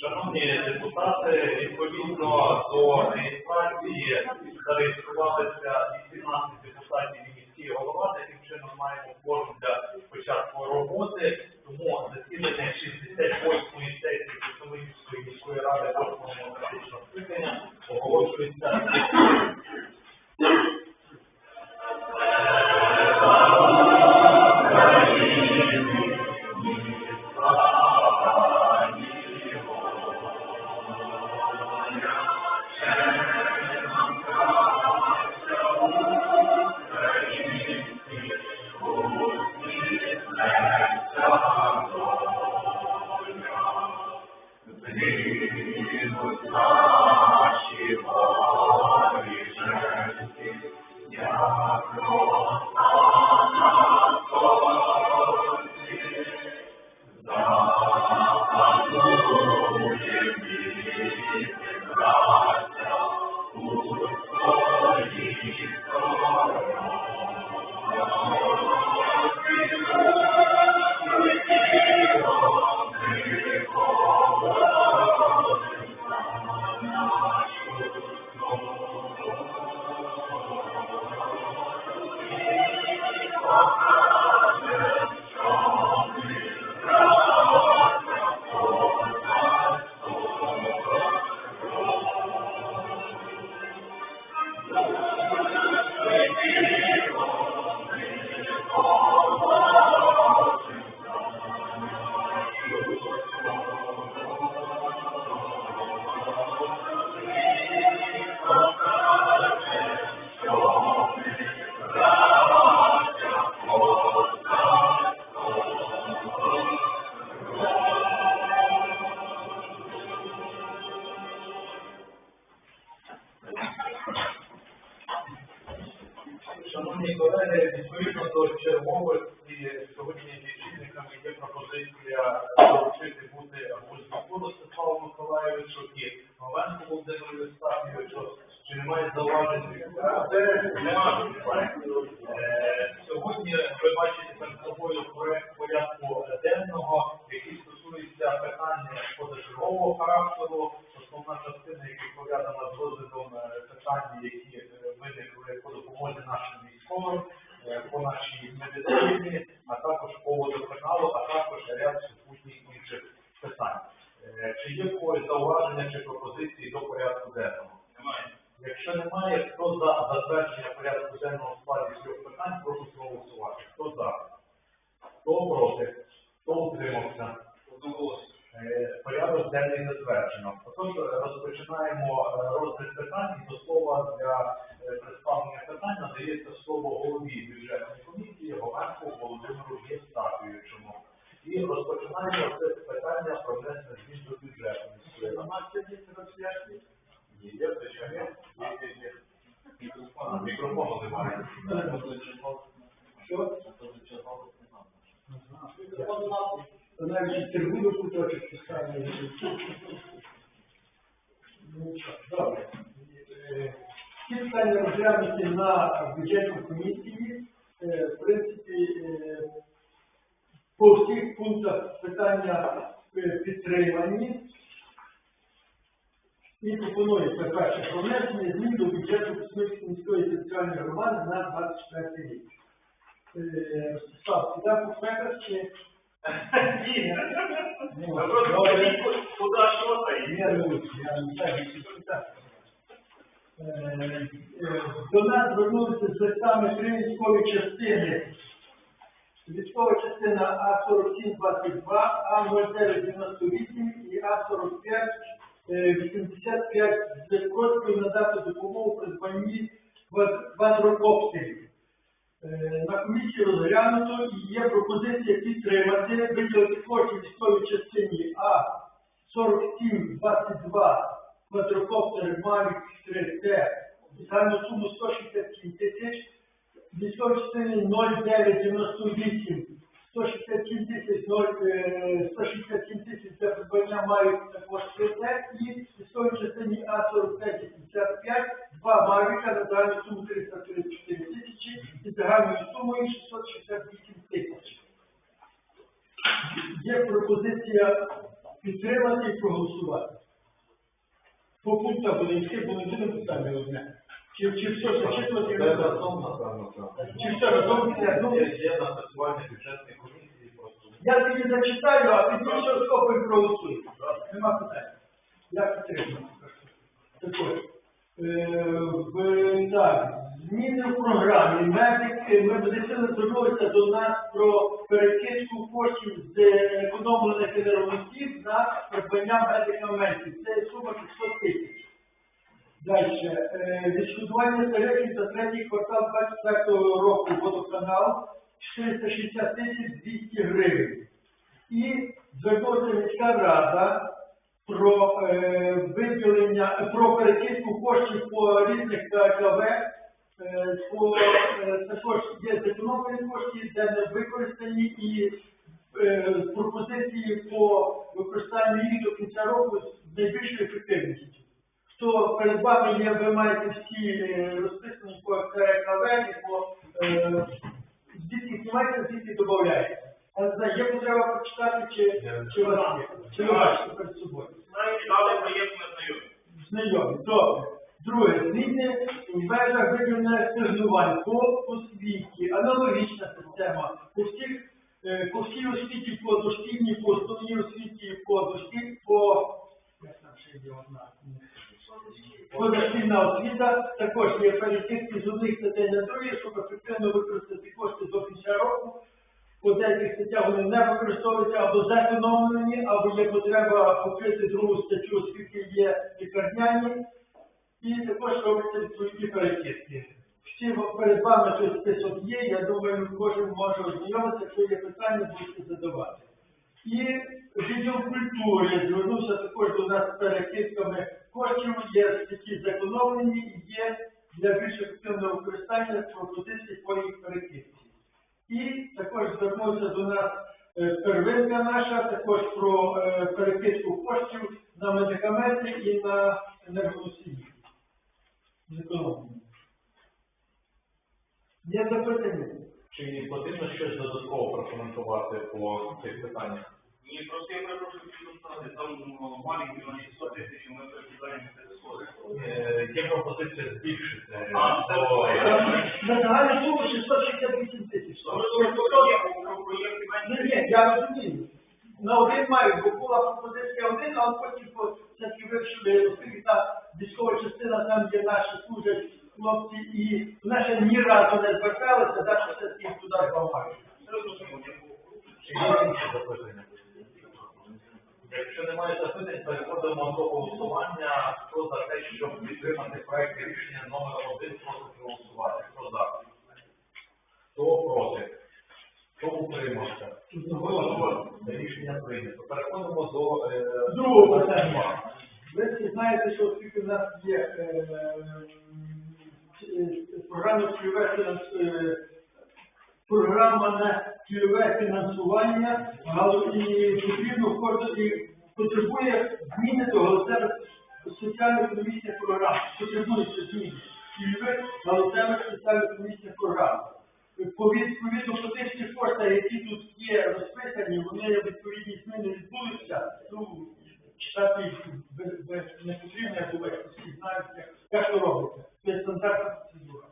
Шановні депутати, відповідно до реєстрації зареєструвалися 18 депутатів і міський голова. Таким чином маємо форум для початку роботи. Тому засідання 68-ї сесії Косовинської міської ради 8-го демократичного скликання оголошується Oh. Шановні колеги, відповідно до черговості, сьогодні лічильниками є пропозиція долучити бути Гульську Ростиславу Миколаєвичу і Новенку Володимиру Євстафійовичу. Чи немає зауважень? Немає. Е, Сьогодні ви бачите перед собою проект порядку денного, який стосується питання позачергового характеру. Основна частина, яка пов'язана з розглядом е, питань, які е, виникли по допомозі нашим військовим, е, по нашій медицині, а також по водоканалу, а також ряд супутніх інших питань. Е, Чи є в когось зауваження чи пропозиції до порядку денного? Немає. Якщо немає, хто за затвердження порядку денного в складі цих питань, прошу проголосувати. Хто за? Хто проти? Хто утримався? Е, Порядок денний затверджено. Отож, розпочинаємо е, розгляд питань і до слова для е, представлення питань надається слово голові бюджетної комісії Гоменку Володимиру Євстафійовичу. І розпочинаємо це питання про внесення змін до бюджету. Мікрофону, немає. Що? Навіть терміну куточок писання. Добре. Е, Ці питання розглянуті на бюджетній комісії. Е, В принципі, е, по всіх пунктах питання е, підтримані. І пропоную, по-перше, про внесення змін до бюджету Космicької міської територіальної громади на 24 рік. Е, Ростислав, ти дав чи Ні. Ну, куди що та й. я не так. Е, е, До нас звернулися з листами три військові частини. Військова частина А4722, А0998 і А45 е, 85 з просьбою надати допомогу придбанні квад- Е, На комісії розглянуто і є пропозиція підтримати виділити кошти військовій частині А 4722 квадрокоптери Mavic 3T загальну суму 167 тисяч, військовій частині 0998 167 тисяч 0, е, 167 тисяч для придбання мають також 3T і військовій частині А4555 два Мавіка на загальну суму 334 тисячі і загальною сумою 668 тисяч. Є пропозиція підтримати і проголосувати. По пунктах будемо йти, бо не будемо питання одне. Чи, чи все зачитувати? Це разом, напевно, так. Чи все разом? Ну, Є є напрацювання бюджетної комісії, просто Я тобі зачитаю, а тоді все скопом проголосуємо. Нема питань. Я підтримую. Також. Е, Так, зміни в програмі. Медики, медицина звернулися до нас про перекидку коштів з економлених енергоносів на придбання медикаментів. Це сума 500 тисяч. Далі. Е, Відшкодування тарифів за третій квартал 24 року водоканал 460 тисяч 200 гривень. І звернулася міська рада про е, виділення, про перекидку коштів по різних ККВ, е, по, е, також є зекономлені кошти, де не використані і е, пропозиції по використанню їх до кінця року з найбільшою ефективністю. Хто перед вами є, ви маєте всі е, розписані по ККВ і по е, звідки знімається, звідки додається. Я не знаю, є потреба прочитати, чи, чи у вас є? Чи ви бачите перед собою? Знаєте, дали проєкту знайомі. Знайомі. Добре. Друге, зміни в межах виділення асигнувань по освіті, аналогічна система. По всіх, е, по всій освіті, по дошкільній, по основній освіті, по дошкіль, по... Як там ще є одна? Позашкільна освіта також є перекидки з одних статей на другі, щоб ефективно використати кошти до кінця року. По деяких статтях вони не використовуються або зекономлені, або є потреба покрити другу статтю, оскільки є лікарняні, і також робиться відповідні перекидки. Всі перед вами той список є, я думаю, кожен може ознайомитися, якщо є питання, будете задавати. І відділ культури звернувся також до нас з перекидками коштів, є статті зекономлені і є для більш ефективного використання пропозицій по їх перекидці. І також звернувся до нас е, первинка наша, також про е, перекидку коштів на медикаменти і на енергоносії. Зекономлені. Є запитання? Чи потрібно щось додатково прокоментувати по цих питаннях? Ні, просто я перепрошую підставити, там ну, маленький на 600 тисяч, ми перекидаємо це сходи. Е, Є пропозиція збільшити. А, до- добре. На загальну суму 668 тисяч. Ні, ні, я розумію. На один маю, бо була пропозиція один, а потім все-таки вирішили, оскільки та військова частина, там є наші служать хлопці, і вони ще ні разу не зверталися, далі все-таки їх туди допомагають. Чи є інші запитання? Якщо немає запитань, переходимо до голосування. Хто за те, щоб підтримати проект рішення номер один, прошу проголосувати. Хто за? Хто проти? Хто утримався? Рішення прийнято. Переходимо до е, Другого питання. Ви всі знаєте, що оскільки в нас є е, е, програма цільове фінансування, програма на цільове фінансування, але і потрібно входити, потребує зміни до галузевих соціально-економічних програм. Потребується зміни цільових галузевих соціально-економічних програм. По відповідно по тих всіх які тут є розписані, вони відповідні зміни відбулися. Ну, читати їх не потрібно, я думаю, всі знають, як- як то робиться. Це стандартна процедура.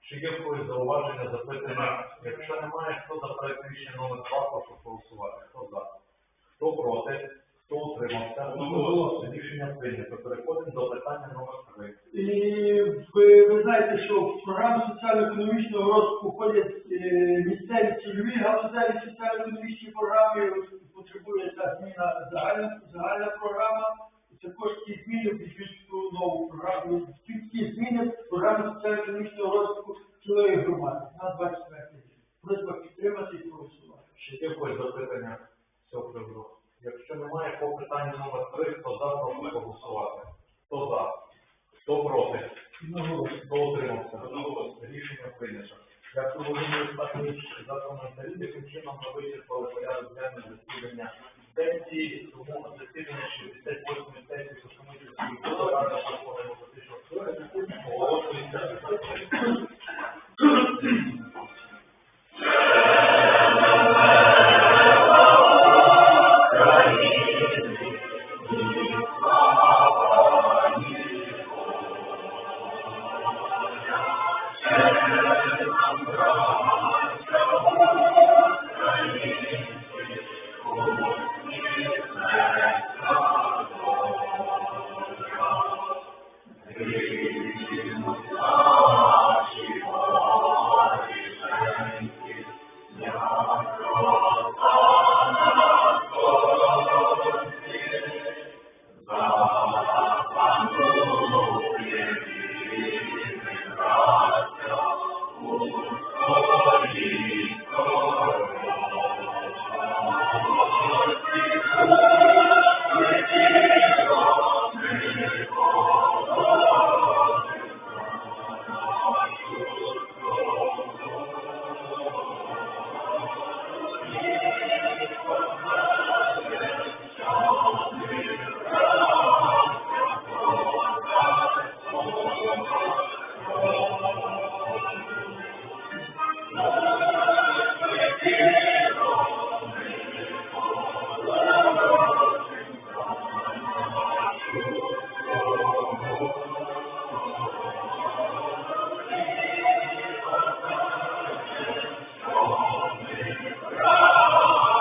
Чи є когось зауваження, запитання? Якщо немає, хто за проект рішення номер 2, прошу проголосувати. Хто за? Хто проти? Хто утримався? Одноголосно. Рішення прийнято. Переходимо до питання номер 3. І ви, ви знаєте, що в програму соціально-економічного розвитку входять е, місцеві цільові галузеві соціально-економічні програми, потребує та зміна загальна, загальна програма. І також ці зміни ту нову програму. Ці зміни в програму соціально-економічного розвитку цілої громади на 24 рік. Просьба підтримати і проголосувати. Чи є в запитання з цього приводу? Якщо немає, по питанню номер 3, хто за, прошу проголосувати. Хто за? Хто проти? Одноголосно. Хто утримався? Рішення прийнято. Дякую, Володимир За коментарі. Таким чином ми вичерпали порядок денного засідання сесії, тому засідання 68